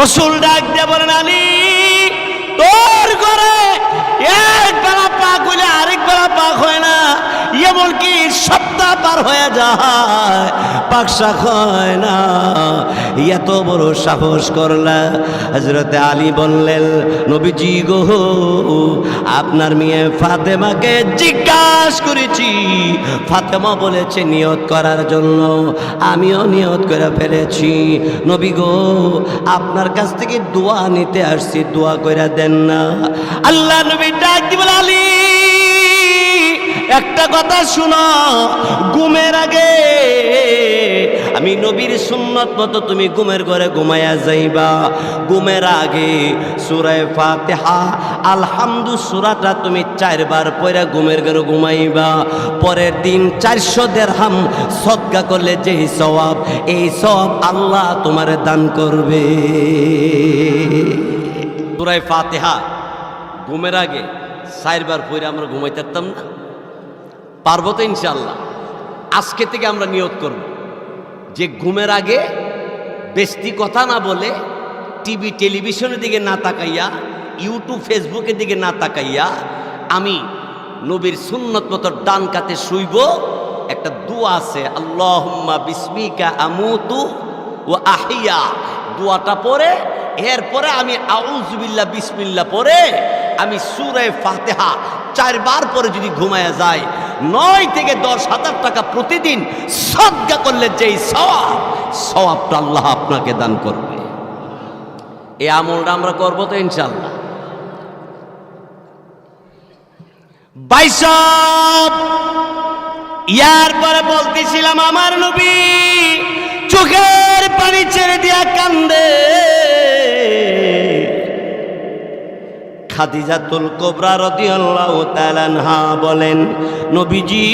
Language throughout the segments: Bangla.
রসুল ডাক দিয়ে বলেন, আলী, তোর করে এক বেলা পাক হইলে আরেক বেলা পাক হয় না। এমনকি সপ্তাহ পার হয়ে যায়, পাক শাক হয় না। এত বড় সাহস করলা হজরতে আলী বললেন, নবীজি গো, আপনার মেয়ে ফাতেমাকে জিজ্ঞাস করেছি। ফাতেমা বলেছে নিয়ত করার জন্য। আমিও নিয়ত করে ফেলেছি। নবী গো, আপনার কাছ থেকে দোয়া নিতে আসছি, দোয়া করে দেন না। আল্লাহ নবী ডাক দিবেন আলী একটা কথা শোনো, ঘুমের আগে। আমি নবীর সুন্নত মতো তুমি ঘুমের ঘরে ঘুমাইয়া যাইবা। ঘুমের আগে সুরায় ফাতেহা, আলহামদু সুরাটা তুমি চারবার পরে ঘুমের ঘরে ঘুমাইবা। পরের দিন চারশো দেড়হাম সদ্গা করলে যেই সওয়াব, এই সব আল্লাহ তোমার দান করবে। সুরায় ফাতেহা, ঘুমের আগে চারবার পরে আমরা ঘুমাইতে না। পারব তো ইনশাল্লাহ আজকে থেকে আমরা নিয়ত করব। যে ঘুমের আগে বেশি কথা না বলে টিভি, টেলিভিশনের দিকে না তাকাইয়া, ইউটিউব, ফেসবুকের দিকে না তাকাইয়া আমি নবীর সুন্নত মতো ডান কাতে শুইব। একটা দোয়া আছে, আল্লাহুম্মা বিসমিকা আমুতু ও আহিয়া। দোয়াটা পরে এরপরে আমি আউজবিল্লা বিসমিল্লা পরে আমি সুরে ফাতেহা চারবার পরে যদি ঘুমায়া যায় নয় থেকে দশ হাজার টাকা প্রতিদিন সদ্গা করলে যেই সওয়াব, সওয়াবটা আল্লাহ আপনাকে দান করবে। এই আমলটা আমরা করব তো ইনশাল্লাহ বাইসব, ইয়ার পরে বলতেছিলাম, আমার নবী চোখের পানি ছেড়ে দিয়া কান্দে। খাদিজাতুল কোবরা রদিয়াল্লাহু তাআলাহা বলেন, নবীজি,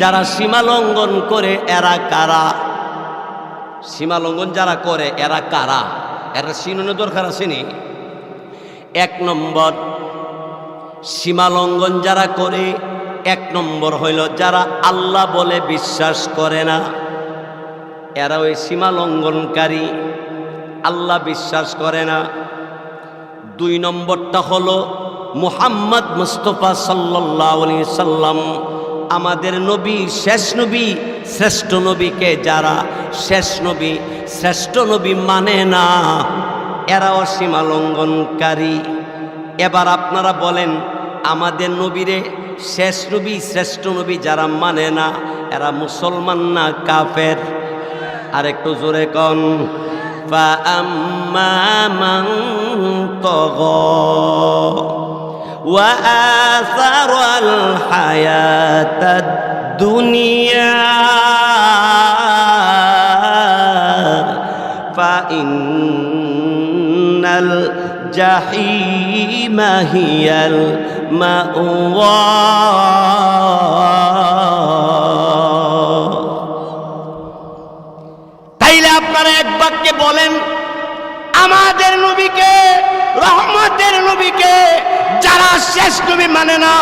যারা সীমা লঙ্ঘন করে এরা কারা? সীমা লঙ্ঘন যারা করে এরা কারা? এরা চিননে দরকার আসেনি এক নম্বর, সীমা লঙ্ঘন যারা করে, এক নম্বর হইল যারা আল্লাহ বলে বিশ্বাস করে না। এরা ওই সীমা লঙ্ঘনকারী, আল্লাহ বিশ্বাস করে না। দুই নম্বরটা হলো মুহাম্মদ মুস্তফা সাল্লাহ আলি সাল্লাম আমাদের নবী শেষ নবী শ্রেষ্ঠ নবীকে যারা শেষ নবী শ্রেষ্ঠ নবী মানে না এরাও সীমা লঙ্ঘনকারী এবার আপনারা বলেন আমাদের নবীরে শেষ নবী শ্রেষ্ঠ নবী যারা মানে না এরা মুসলমান না কাফের আর একটু জোরে কন فأما من طغى وآثر الحياة الدنيا. فإن الجحيم هي المأوى. শেষ নবী মানে না,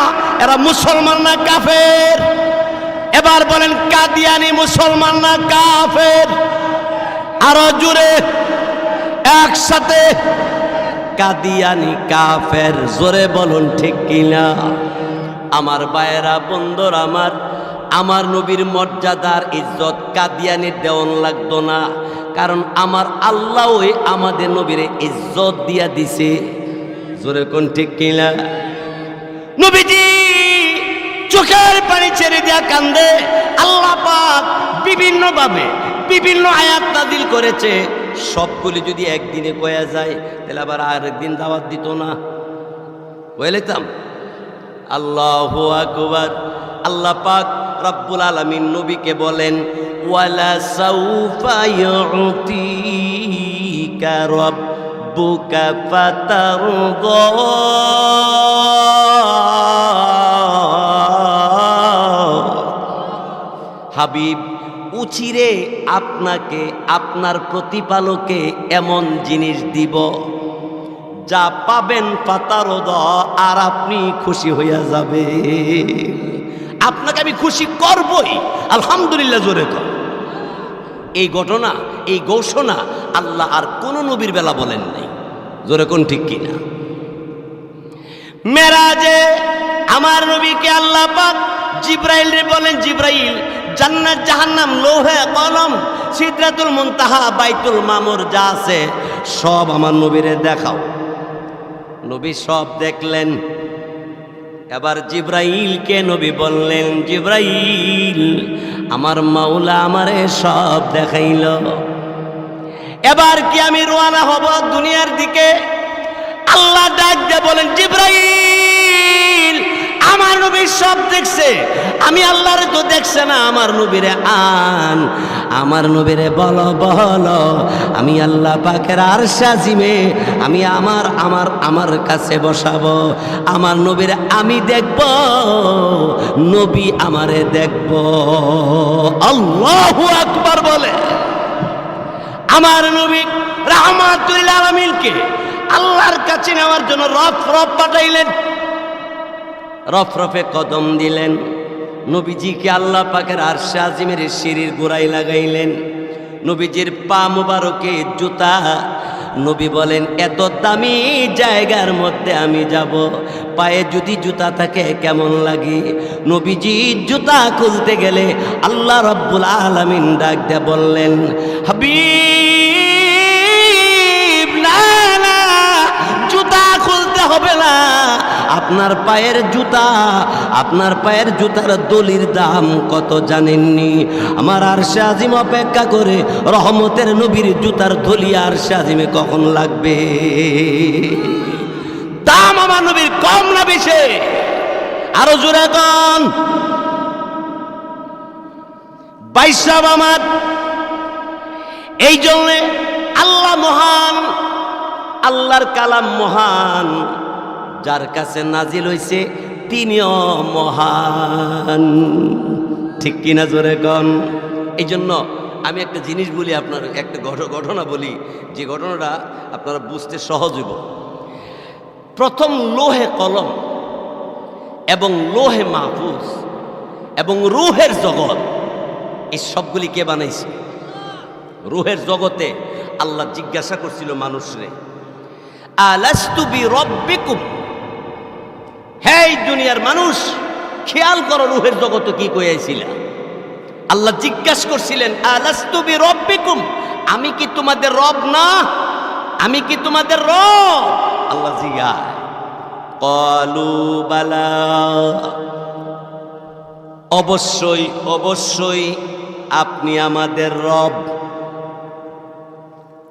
এরা মুসলমান না কাফের। এবার বলেন, কাদিয়ানি মুসলমান না কাফের? আরও জুড়ে একসাথে। কাদিয়ানি কাফের, জোরে বলুন ঠিক কিনা? আমার বায়েরা বন্ধুর আমার আমার নবীর মর্যাদার ইজ্জত কাদিয়ানির দেওয়ান লাগতো না। কারণ আমার আল্লাহ আমাদের নবীর ইজ্জত দিয়া দিছে। জোরে কোন ঠিক কিনা? নবীজি চোখের পানি ছেড়ে দিয়া কান্দে। আল্লাহ পাক বিভিন্ন ভাবে বিভিন্ন আয়াত নাদিল করেছে। সবগুলি যদি একদিনে কয়া যায়, তাহলে আবার আরেকদিন দাওয়াত দিত না। বুঝলেতাম আল্লাহ আকবার। আল্লাহ পাক রব্বুল আলমিন নবীকে বলেন, ওয়ালা সাউফা ইউতিকা রব্বুকা ফাতারদা হাবিব, উচিরে আপনাকে, আপনার প্রতিপালকে এমন জিনিস দিব, যা পাবেন পাতার আর আপনি খুশি হইয়া যাবে আপনাকে আমি খুশি করবই, আলহামদুলিল্লাহ জোরে কর। এই ঘটনা, এই ঘোষণা আল্লাহ আর কোন নবীর বেলা বলেন নাই জোরে কোন ঠিক কিনা? মেরাজে আমার নবীকে আল্লাহ পাক জিব্রাইল রে বলেন, জিব্রাইল, জান্নাত, জাহান্নাম, লোহে, কলম, সিদরাতুল মুনতাহা, বাইতুল মামুর যা আছে সব আমার নবীরে দেখাও। নবী সব দেখলেন। এবার জিব্রাইলকে নবী বললেন, জিব্রাইল, আমার মাওলা আমারে সব দেখাইল। এবার কি আমি রোয়ানা হব দুনিয়ার দিকে? আল্লাহ ডাক দিয়ে বলেন, জিব্রাইল, আমার নবী সব দেখছে। আমি আল্লাহর তো দেখছে না, আমার নবীরে আন। আমার নবীরে বলো বলো, আমি আল্লাহ পাকের আর সাজিমে আমি আমার আমার আমার কাছে বসাবো। আমার নবীরে আমি দেখব, নবী আমারে দেখব। আল্লাহু আকবার বলে। আমার নবী রাহমাতুল আলামিনকে আল্লাহর কাছে নেওয়ার জন্য রফ রফ পাঠাইলেন। রফ রফে কদম দিলেন। নবীজিকে আল্লাহ পাকের আর আজিমের সিঁড়ির গোড়ায় লাগাইলেন। নবীজির পা মুবারকে জুতা নবী বলেন, এত দামি জায়গার মধ্যে আমি যাব। পায়ে যদি জুতা থাকে, কেমন লাগে? নবীজি জুতা খুলতে গেলে আল্লাহ রব্বুল আলমিন ডাক দিয়ে বললেন হাবি জুতা খুলতে হবে না। আপনার পায়ের জুতা, আপনার পায়ের জুতার দলির দাম কত জানেননি? আমার আর আজিম অপেক্ষা করে রহমতের নবীর জুতার দলি আর আজিমে কখন লাগবে? দাম আমার নবীর কম না বেশি? আরও জোরে কন। বাইসাব আমার। এই জন্যে আল্লাহ মহান, আল্লাহর কালাম মহান যার কাছে নাজিল হইছে তিনিও মহান। ঠিক কিনা জোরে কন? এই জন্য আমি একটা জিনিস বলি আপনার, একটা ঘট- ঘটনা বলি। যে ঘটনাটা আপনারা বুঝতে সহজ হইব। প্রথম লোহে কলম এবং লোহে মাহফুজ এবং রুহের জগৎ, এই সবগুলি কে বানাইছে? রুহের জগতে আল্লাহ জিজ্ঞাসা করছিল মানুষরে, আলাস্তু বি রব্বিকুম হে এই দুনিয়ার মানুষ, খেয়াল করো রুহের জগতে কি কইয়াছিল আল্লাহ জিজ্ঞাসা করছিলেন আমি কি তোমাদের রব না? আমি কি তোমাদের রব? আল্লাহ বালা। অবশ্যই অবশ্যই আপনি আমাদের রব।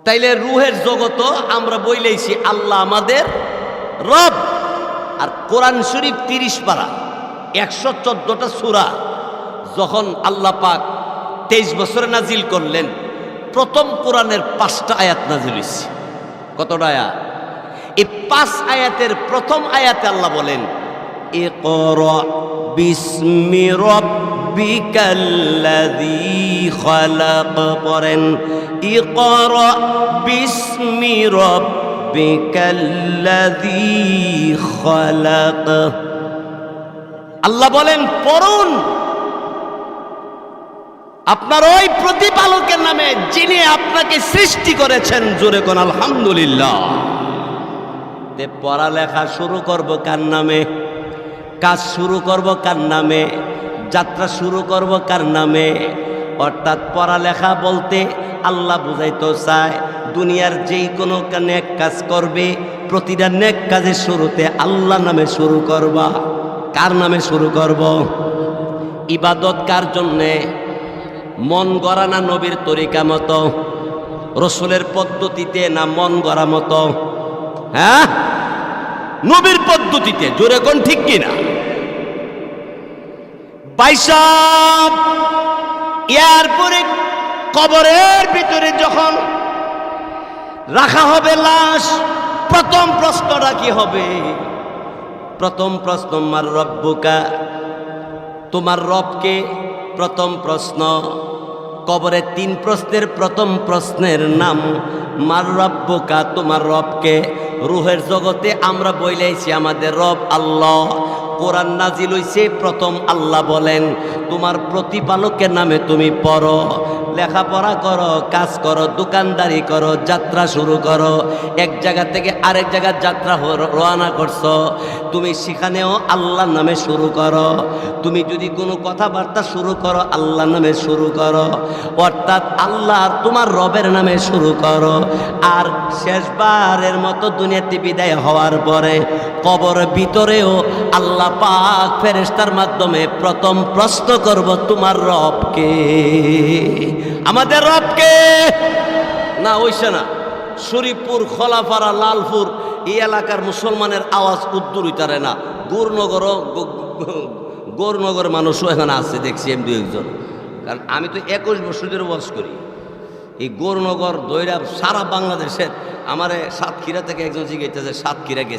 তাইলে রুহের জগত আমরা বইলেইছি, আল্লাহ আমাদের রব। আর কোরআন শরীফ তিরিশ পারা, একশো চোদ্দটা সুরা। যখন আল্লাহ পাক তেইশ বছরে নাজিল করলেন, প্রথম কোরআনের পাঁচটা আয়াত নাজিল হয়েছে কতটা আয়াত? এই পাঁচ আয়াতের প্রথম আয়াতে আল্লাহ বলেন এ কর বিস্মি রব্বিকাল্লাযী খালাক পড়েন, ইকরা বিস্মি রব্বিকাল্লাযী খালাক আল্লাহ বলেন, পড়ুন। আপনার ওই প্রতিপালকের নামে যিনি আপনাকে সৃষ্টি করেছেন, জোরে কোন আলহামদুলিল্লাহ। পড়ালেখা শুরু করব কার নামে? কাজ শুরু করব কার নামে? যাত্রা শুরু করব কার নামে? অর্থাৎ পড়ালেখা বলতে আল্লাহ বুঝাইতে চায় দুনিয়ার যেই কোনো নেক কাজ করবে, প্রতিটা নেক কাজের শুরুতে আল্লাহ নামে শুরু করবা। কার নামে শুরু করব? ইবাদত কার জন্যে? মন গড়া না নবীর তরিকা মতো? রসুলের পদ্ধতিতে না মন গড়া মতো? হ্যাঁ? নবীর পদ্ধতিতে, জোরে কোন ঠিক কিনা? বাইসাব এরপরে কবরের ভিতরে যখন রাখা হবে লাশ। প্রথম প্রশ্নটা কি হবে? প্রথম প্রশ্ন মার রব্বুকা তোমার রবকে প্রথম প্রশ্ন। কবরে তিন প্রশ্নের প্রথম প্রশ্নের নাম, মার রব্বুকা তোমার রবকে। রুহের জগতে আমরা বইলাইছি, আমাদের রব আল্লাহ। কোরআন নাজিল হইছে, প্রথম আল্লাহ বলেন, তোমার প্রতিপালকের নামে তুমি পড়ো। লেখাপড়া করো, কাজ করো, দোকানদারি করো, যাত্রা শুরু করো। এক জায়গা থেকে আরেক জায়গার যাত্রা রওনা করছ। তুমি সেখানেও আল্লাহর নামে শুরু করো। তুমি যদি কোনো কথাবার্তা শুরু করো, আল্লাহর নামে শুরু করো। অর্থাৎ আল্লাহ তোমার রবের নামে শুরু করো। আর শেষবারের মতো দুনিয়াতে বিদায় হওয়ার পরে কবর ভিতরেও আল্লাহ পাক ফেরেস্তার মাধ্যমে প্রথম প্রশ্ন করব, তোমার রবকে। আমাদের রবকে। না ওইসে না। শরীফপুর, খোলাপাড়া, লালপুর, এই এলাকার মুসলমানের আওয়াজ উদ্দুর হইতারে না। গৌরনগর গৌরনগর মানুষও এখানে আছে, দেখছি এম দু একজন। কারণ আমি তো একুশ বছর ধরে বস করি। এই গৌরনগর দৈরা সারা বাংলাদেশের আমার সাতক্ষীরা থেকে একজন জিজ্ঞেস সাতক্ষীরা গেছে।